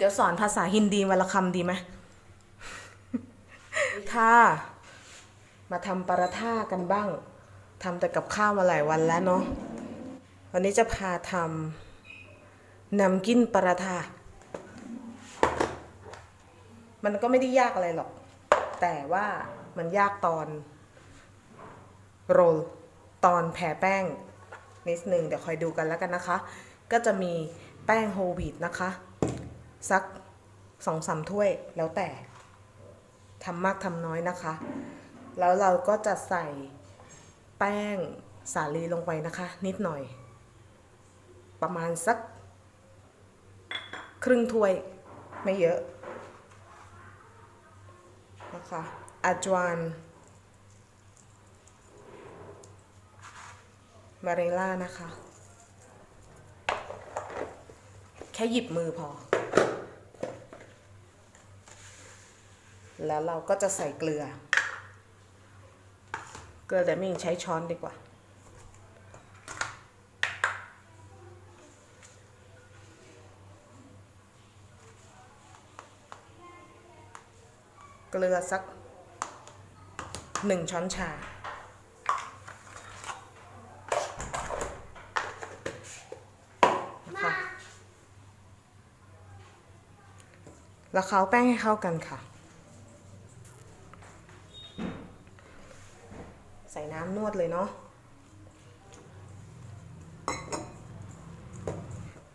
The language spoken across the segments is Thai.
เดี๋ยวสอนภาษาฮินดีวันละคำดีไหมค่ะมาทำปาราท่ากันบ้างทำแต่กับข้าวมาหลายวันแล้วเนาะวันนี้จะพาทำนำกินปาราท่ามันก็ไม่ได้ยากอะไรหรอก แต่ว่ามันยากตอน โรลตอนแผ่แป้งนิดนึงเดี๋ยวคอยดูกันแล้วกันนะคะ ก็จะมีแป้งโฮลวีตนะคะ สักสองสามถ้วยแล้วแต่ทำมากทำน้อยนะคะ แล้วเราก็จะใส่แป้งสาลีลงไปนะคะ นิดหน่อย ประมาณสัก ครึ่งถ้วยไม่เยอะนะคะอาจวานมาเรล่านะคะ แค่หยิบมือพอ แล้วเราก็จะใส่เกลือ เกลือแต่ไม่ยิงใช้ช้อนดีกว่า เกลือสักหนึ่งช้อนชานะคะแล้วเคล้าแป้งให้เข้ากันค่ะ ใส่น้ำนว ดเลยเนาะ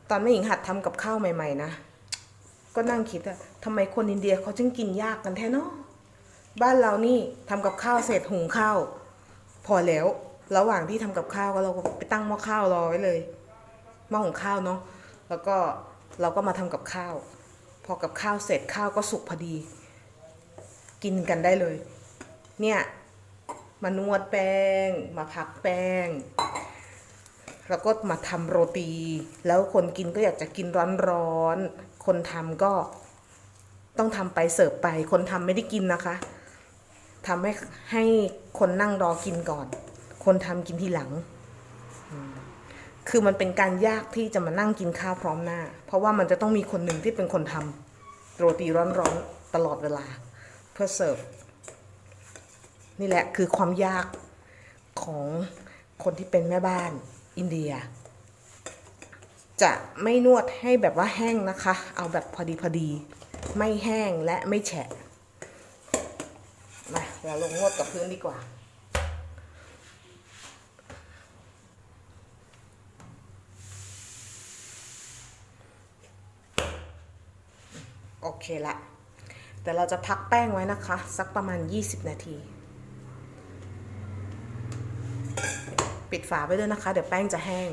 ตอนแม่หญิงหัดทำกับข้าวใหม่ ๆ นะ ก็นั่งคิดอะทำไมคนอินเดียเขาจึงกินยากกันแท้เนาะบ้านเรานี่ทำกับข้าวเสร็จหุงข้าว พอแล้ว ระหว่างที่ทำกับข้าวก็เราก็ไปตั้งหม้อข้าวรอไว้เลยหม้อหุงข้าวเนาะแล้วก็เราก็มาทำกับข้าว พอกับข้าวเสร็จข้าวก็สุกพอดี กินกันได้เลย เนี่ย มานวดแป้ง มาพักแป้ง แล้วก็มาทำโรตี แล้วคนกินก็อยากจะกินร้อนๆ คนทำก็ต้องทำไปเสิร์ฟไป คนทำไม่ได้กินนะคะทำให้ให้คนนั่งรอกินก่อน คนทำกินทีหลัง คือมันเป็นการยากที่จะมานั่งกินข้าวพร้อมหน้า เพราะว่ามันจะต้องมีคนหนึ่งที่เป็นคนทำโรตีร้อนๆตลอดเวลา เพื่อเสิร์ฟ นี่แหละคือความยากของคนที่เป็นแม่บ้านอินเดีย จะไม่นวดให้แบบว่าแห้งนะคะ เอาแบบพอดีพอดี ไม่แห้งและไม่แฉะ มาเราลงนวดกับพื้นดีกว่าโอเคละ แต่เราจะพักแป้งไว้นะคะ สักประมาณ 20 นาที ปิดฝาไว้ด้วยนะคะ เดี๋ยวแป้งจะแห้ง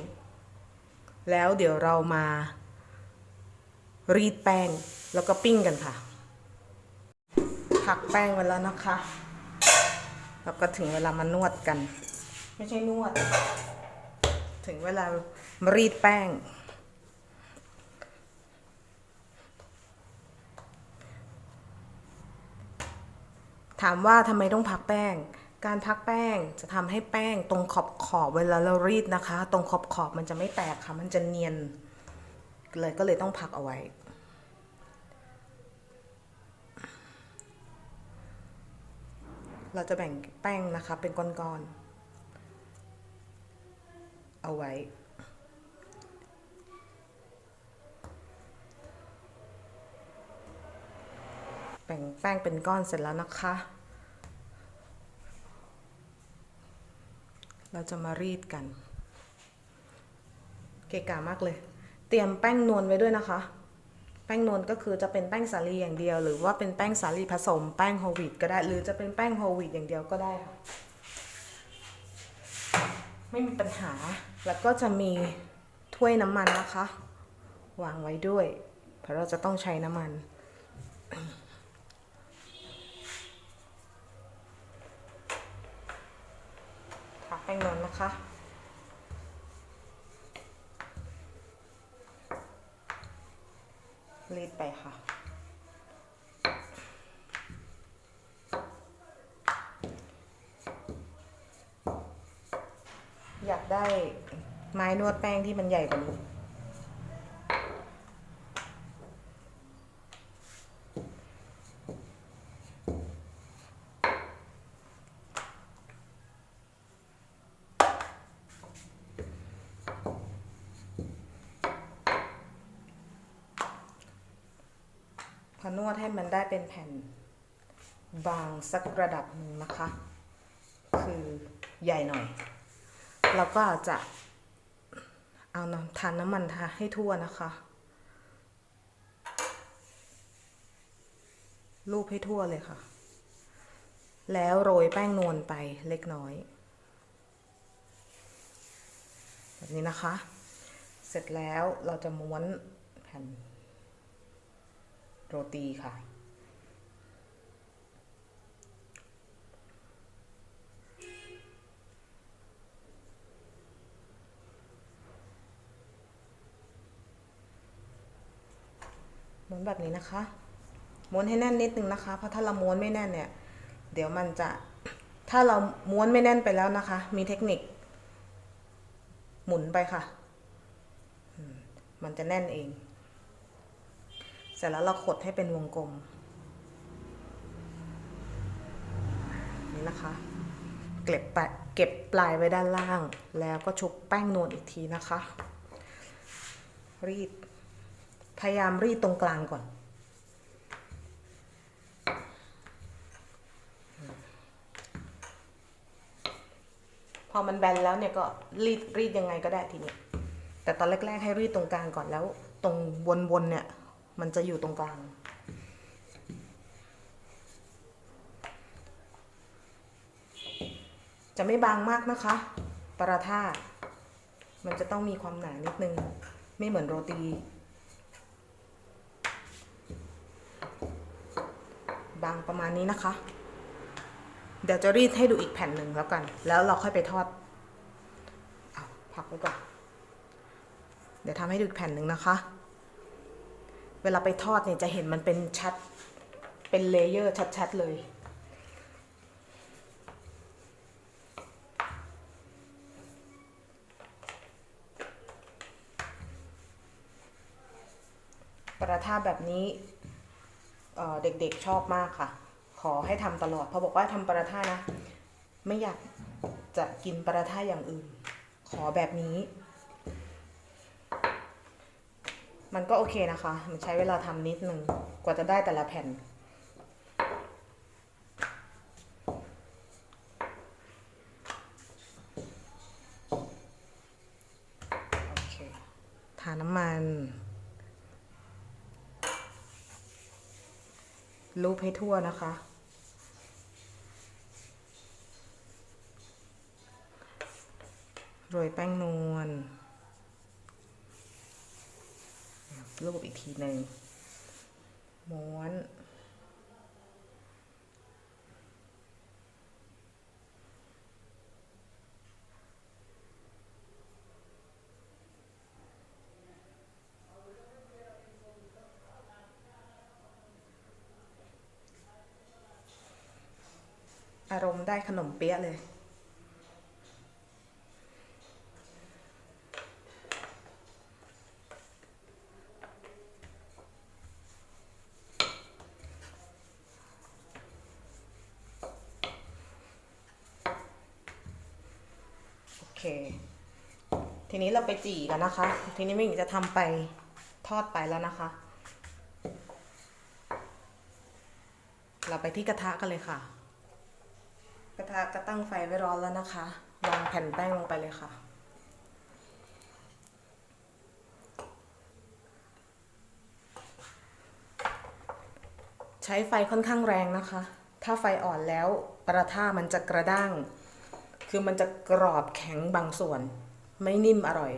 แล้วเดี๋ยวเรามา รีดแป้งแล้วก็ปิ้งกันค่ะพักแป้งไว้แล้วนะคะ แล้วก็ถึงเวลามานวดกัน ไม่ใช่นวด ถึงเวลามารีดแป้ง ถามว่าทำไมต้องพักแป้ง การพักแป้งจะทำให้แป้งตรงขอบขอบเวลาเรารีดนะคะ ตรงขอบขอบมันจะไม่แตกค่ะ มันจะเนียน เลยก็เลยต้องพักเอาไว้ เราจะแบ่งแป้งนะคะเป็นก้อนๆ เอาไว้แบ่งแป้งเป็นก้อนเสร็จแล้วนะคะ เราจะมารีดกัน เกะกะมากเลย เตรียมแป้งนวลไว้ด้วยนะคะ แป้งนวลก็คือจะเป็นแป้งสาลีอย่างเดียว หรือว่าเป็นแป้งสาลีผสมแป้งโฮลวีตก็ได้ หรือจะเป็นแป้งโฮลวีตอย่างเดียวก็ได้ค่ะไม่มีปัญหา แล้วก็จะมีถ้วยน้ำมันนะคะ วางไว้ด้วย เพราะเราจะต้องใช้น้ำมัน ค่ะ แป้งนวลนะคะ รีดไปค่ะอยากได้ไม้นวดแป้งที่มันใหญ่กว่านี้ พอนวดให้ มันได้เป็นแผ่นบางสักระดับหนึ่งนะคะ คือใหญ่หน่อย เราก็จะเอาน้ำทานน้ำมันทาให้ทั่วนะคะ รูปให้ทั่วเลยค่ะ แล้วโรยแป้งนวลไปเล็กน้อย แบบนี้นะคะ เสร็จแล้วเราจะม้วนแผ่น โรตีค่ะม้วนแบบนี้นะคะ ม้วนให้แน่นนิดนึงนะคะ เพราะถ้าเราม้วนไม่แน่นเนี่ย เดี๋ยวมันจะ ถ้าเราม้วนไม่แน่นไปแล้วนะคะ มีเทคนิค หมุนไปค่ะ มันจะแน่นเอง ร็จแล้วเราขดให้เป็นวงกลมนี่นะคะ เก็บปลายเก็บปลายไว้ด้านล่าง แล้วก็ชุบแป้งนวลอีกทีนะคะ รีด พยายามรีดตรงกลางก่อนพอมันแบนแล้วเนี่ยก็รีดรีดยังไงก็ได้ทีนี้ แต่ตอนแรก ๆ ให้รีดตรงกลางก่อนแล้ว ตรงวนๆเนี่ย มันจะอยู่ตรงกลาง จะไม่บางมากนะคะ ปราท่า มันจะต้องมีความหนานิดนึง ไม่เหมือนโรตี บางประมาณนี้นะคะ เดี๋ยวจะรีดให้ดูอีกแผ่นหนึ่งแล้วกัน แล้วเราค่อยไปทอด เอาพักไว้ก่อน เดี๋ยวทำให้ดูอีกแผ่นหนึ่งนะคะ เวลาไปทอดเนี่ยจะเห็นมันเป็นชัด เป็นเลเยอร์ชัดๆเลยปราท่าแบบนี้เอ่อเด็กๆชอบมากค่ะ ขอให้ทำตลอดพอบอกว่าทำปราท่านะ ไม่อยากจะกินปราท่าอย่างอื่น ขอแบบนี้ มันก็โอเคนะคะ มันใช้เวลาทำนิดนึง กว่าจะได้แต่ละแผ่น โอเค ทาน้ำมันรูปให้ทั่วนะคะ โรยแป้งนวล รูปอีกทีหนึ่งม้วนอารมณ์ได้ขนมเปี๊ยะเลย เค ทีนี้เราไปจี่กันนะคะ ทีนี้ไม่หญิงจะทำไปทอดไปแล้วนะคะ เราไปที่กระทะกันเลยค่ะ กระทะก็ตั้งไฟไว้ร้อนแล้วนะคะวางแผ่นแป้งลงไปเลยค่ะใช้ไฟค่อนข้างแรงนะคะ ถ้าไฟอ่อนแล้วปลาท่ามันจะกระด้าง คือมันจะกรอบแข็งบางส่วน ไม่นิ่มอร่อย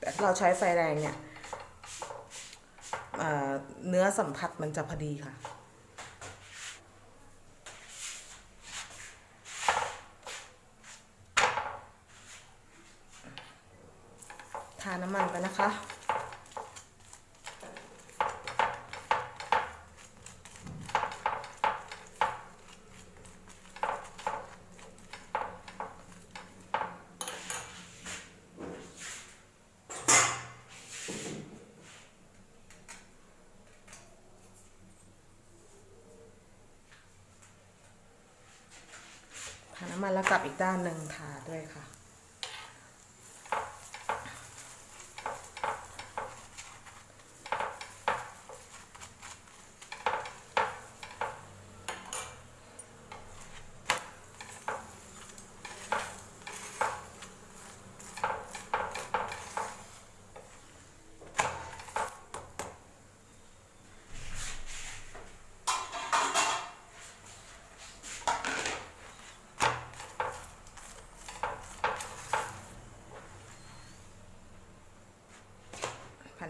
แต่ถ้าเราใช้ไฟแรงเนี่ยเอ่อเนื้อสัมผัสมันจะพอดีค่ะ ทาน้ำมันไปนะคะ ทาน้ำมันแล้ว กลับอีกด้านหนึ่งทาด้วยค่ะ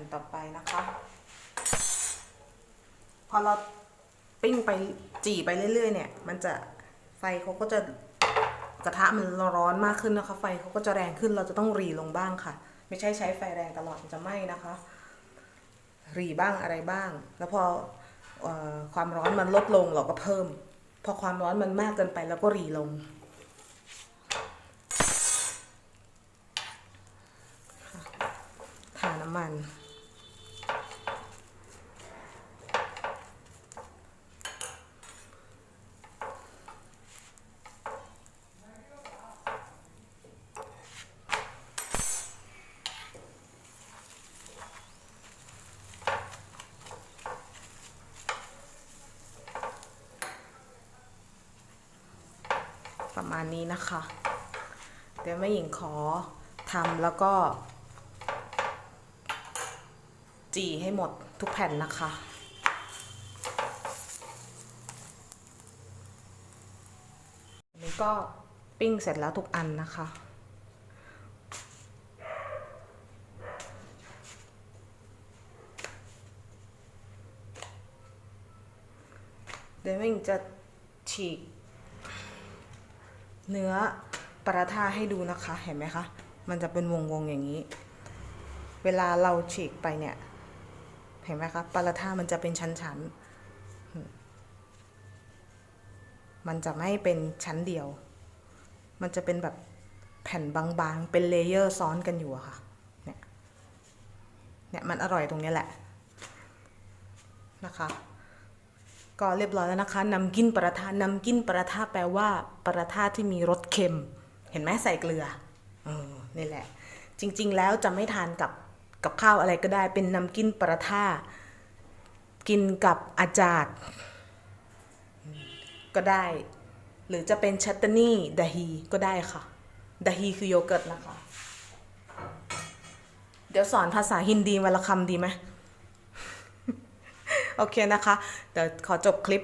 นต่อไปนะคะ พอเราปิ้งไปจี่ไปเรื่อยๆ เนี่ย มันจะไฟเขาก็จะกระทะมันร้อนมากขึ้นนะคะ ไฟเขาก็จะแรงขึ้นเราจะต้องรีลงบ้างค่ะ ไม่ใช่ใช้ไฟแรงตลอดมันจะไหม้นะคะ รีบ้างอะไรบ้าง แล้วพออความร้อนมันลดลงเราก็เพิ่ม พอความร้อนมันมากเกินไปเราก็รีลง ทาน้ำมัน ณนี้นะคะ เดี๋ยวแม่หญิงขอทำแล้วก็ จีให้หมดทุกแผ่นนะคะอันนี้ก็ปิ้งเสร็จแล้วทุกอันนะคะเดี๋ยวแม่หญิงจะฉีก เนื้อปลาท่าให้ดูนะคะ เห็นไหมคะ มันจะเป็นวงวงๆอย่างนี้ เวลาเราฉีกไปเนี่ย เห็นไหมคะปลาท่ามันจะเป็นชั้นๆมมันจะไม่เป็นชั้นเดียว มันจะเป็นแบบแผ่นบางๆ เป็นเลเยอร์ซ้อนกันอยู่อะค่ะ เนี่ย เนี่ยมันอร่อยตรงนี้แหละนะคะ ก็เรียบร้อยแล้วนะคะนำกินปลาทานำกินปลาทาแปลว่าปลาทาที่มีรสเค็ม เห็นไหมใส่เกลือเออนี่แหละ จริง ๆ แล้วจะไม่ทานกับกับข้าวอะไรก็ได้เป็นนำกินปลาทากินกับอาจารย์ก็ได้ หรือจะเป็นชัตตานี่ดาฮีก็ได้ค่ะดาฮีคือโยเกิร์ตนะคะ เดี๋ยวสอนภาษาฮินดีวันละคำดีไหม โอเคนะคะเดี๋ยวขอจบคลิป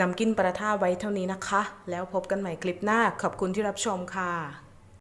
นำกินปลาท่าไว้เท่านี้นะคะ แล้วพบกันใหม่คลิปหน้าขอบคุณที่รับชมค่ะ